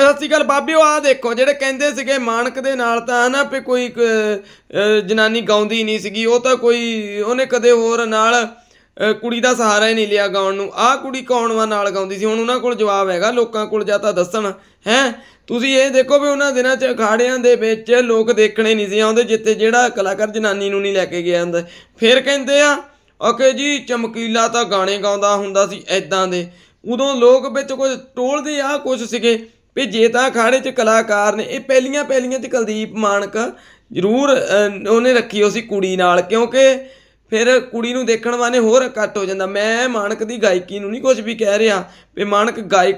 ਸਤਿ ਸ਼੍ਰੀ ਅਕਾਲ ਬਾਬਿਓ ਆ ਦੇਖੋ, ਜਿਹੜੇ ਕਹਿੰਦੇ ਸੀਗੇ ਮਾਨਕ ਦੇ ਨਾਲ ਤਾਂ ਨਾ ਵੀ ਕੋਈ ਜਨਾਨੀ ਗਾਉਂਦੀ ਨਹੀਂ ਸੀਗੀ, ਉਹ ਤਾਂ ਕੋਈ, ਉਹਨੇ ਕਦੇ ਹੋਰ ਨਾਲ ਕੁੜੀ ਦਾ ਸਹਾਰਾ ਹੀ ਨਹੀਂ ਲਿਆ ਗਾਉਣ ਨੂੰ। ਆਹ ਕੁੜੀ ਕੌਣ ਵਾ ਨਾਲ ਗਾਉਂਦੀ ਸੀ? ਹੁਣ ਉਹਨਾਂ ਕੋਲ ਜਵਾਬ ਹੈਗਾ, ਲੋਕਾਂ ਕੋਲ ਜਾਂ ਤਾਂ ਦੱਸਣ। ਹੈ? ਤੁਸੀਂ ਇਹ ਦੇਖੋ ਵੀ ਉਹਨਾਂ ਦਿਨਾਂ 'ਚ ਅਖਾੜਿਆਂ ਦੇ ਵਿੱਚ ਲੋਕ ਦੇਖਣੇ ਨਹੀਂ ਸੀ ਆਉਂਦੇ, ਜਿੱਥੇ ਜਿਹੜਾ ਕਲਾਕਾਰ ਜਨਾਨੀ ਨੂੰ ਨਹੀਂ ਲੈ ਕੇ ਗਿਆ ਹੁੰਦਾ। ਫਿਰ ਕਹਿੰਦੇ ਆ, ਓਕੇ ਜੀ, ਚਮਕੀਲਾ ਤਾਂ ਗਾਣੇ ਗਾਉਂਦਾ ਹੁੰਦਾ ਸੀ ਐਦਾਂ ਦੇ। ਉਦੋਂ ਲੋਕ ਵਿੱਚ ਕੁਝ ਟੋਲਦੇ ਆ, ਕੁਝ ਸੀਗੇ। ਵੀ ਜੇ ਤਾਂ ਅਖਾੜੇ 'ਚ ਕਲਾਕਾਰ ਨੇ, ਇਹ ਪਹਿਲੀਆਂ ਪਹਿਲੀਆਂ 'ਚ ਕੁਲਦੀਪ ਮਾਨਕ ਜ਼ਰੂਰ ਉਹਨੇ ਰੱਖੀ ਹੋ ਸੀ ਕੁੜੀ ਨਾਲ, ਕਿਉਂਕਿ ਫਿਰ ਕੁੜੀ ਨੂੰ ਦੇਖਣ ਵਾਲੇ ਹੋਰ ਇਕੱਠ ਹੋ ਜਾਂਦਾ। ਮੈਂ ਮਾਨਕ ਦੀ ਗਾਇਕੀ ਨੂੰ ਨਹੀਂ ਕੁਝ ਵੀ ਕਹਿ ਰਿਹਾ ਵੀ ਮਾਨਕ ਗਾਇਕ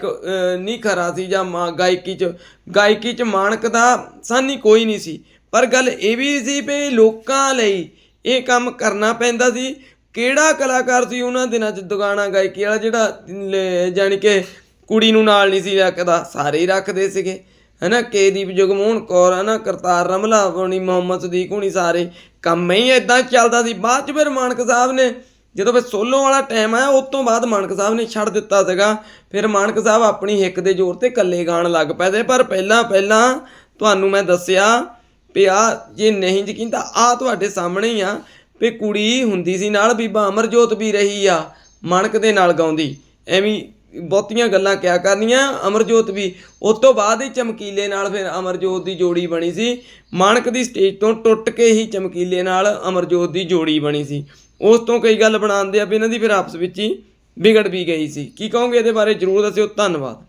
ਨਹੀਂ ਖਰਾ ਸੀ ਜਾਂ ਮਾ- ਗਾਇਕੀ 'ਚ ਗਾਇਕੀ 'ਚ ਮਾਨਕ ਦਾ ਸਾਨੀ ਕੋਈ ਨਹੀਂ ਸੀ। ਪਰ ਗੱਲ ਇਹ ਵੀ ਸੀ ਵੀ ਲੋਕਾਂ ਲਈ ਇਹ ਕੰਮ ਕਰਨਾ ਪੈਂਦਾ ਸੀ। ਕਿਹੜਾ ਕਲਾਕਾਰ ਸੀ ਉਹਨਾਂ ਦਿਨਾਂ 'ਚ ਦੁਗਾਣਾ ਗਾਇਕੀ ਵਾਲਾ ਜਿਹੜਾ, ਲ- ਜਾਣੀ ਕਿ ਕੁੜੀ ਨੂੰ ਨਾਲ ਨਹੀਂ ਸੀ ਰੱਖਦਾ, ਸਾਰੇ ਹੀ ਰੱਖਦੇ ਸੀਗੇ। ਹਨਾ, ਕੇਦੀਪ ਜਗਮੋਹਨ ਕੌਰ, ਹਨਾ, ਕਰਤਾਰ ਰਮਲਾ ਹੋਣੀ ਮੁਹੰਮਦ ਸਦੀਕ ਹੋਣੀ ਸਾਰੇ ਕੰਮ ਹੀ ਇਦਾਂ ਚੱਲਦਾ ਸੀ। ਬਾਅਦ ਚ ਫਿਰ ਮਾਨਕ ਸਾਹਿਬ ਨੇ, ਜਦੋਂ ਫਿਰ ਸੋਲੋ ਵਾਲਾ ਟਾਈਮ ਆਇਆ, ਉਸ ਤੋਂ ਬਾਅਦ ਮਾਨਕ ਸਾਹਿਬ ਨੇ ਛੱਡ ਦਿੱਤਾ ਸੀਗਾ। ਫਿਰ ਮਾਨਕ ਸਾਹਿਬ ਆਪਣੀ ਹਿੱਕ ਦੇ ਜ਼ੋਰ ਤੇ ਇਕੱਲੇ ਗਾਣ ਲੱਗ ਪਏ ਤੇ, ਪਰ ਪਹਿਲਾਂ ਪਹਿਲਾਂ ਤੁਹਾਨੂੰ ਮੈਂ ਦੱਸਿਆ ਵੀ ਆ ਜੇ ਨਹੀਂ ਯਕੀਨ ਤਾਂ ਆ ਤੁਹਾਡੇ ਸਾਹਮਣੇ ਹੀ ਆ ਵੀ ਕੁੜੀ ਹੁੰਦੀ ਸੀ ਨਾਲ ਬੀਬਾ ਅਮਰਜੋਤ ਵੀ ਰਹੀ ਆ, ਮਾਨਕ ਦੇ ਨਾਲ ਗਾਉਂਦੀ। ਐਵੇਂ ਬਹੁਤੀਆਂ ਗੱਲਾਂ ਕਿਆ ਕਰਨੀਆਂ। ਅਮਰਜੋਤ ਵੀ ਉਸ ਤੋਂ ਬਾਅਦ ਹੀ ਚਮਕੀਲੇ ਨਾਲ ਫਿਰ ਅਮਰਜੋਤ ਦੀ ਜੋੜੀ ਬਣੀ ਸੀ। ਮਾਨਕ ਦੀ ਸਟੇਜ ਤੋਂ ਟੁੱਟ ਕੇ ਹੀ ਚਮਕੀਲੇ ਨਾਲ ਅਮਰਜੋਤ ਦੀ ਜੋੜੀ ਬਣੀ ਸੀ। ਉਸ ਤੋਂ ਕਈ ਗੱਲ ਬਣਾਉਂਦੇ ਆ ਵੀ ਇਹਨਾਂ ਦੀ ਫਿਰ ਆਪਸ ਵਿੱਚ ਹੀ ਵਿਗੜ ਵੀ ਗਈ ਸੀ। ਕੀ ਕਹੋਗੇ ਇਹਦੇ ਬਾਰੇ? ਜਰੂਰ ਦੱਸਿਓ। ਧੰਨਵਾਦ।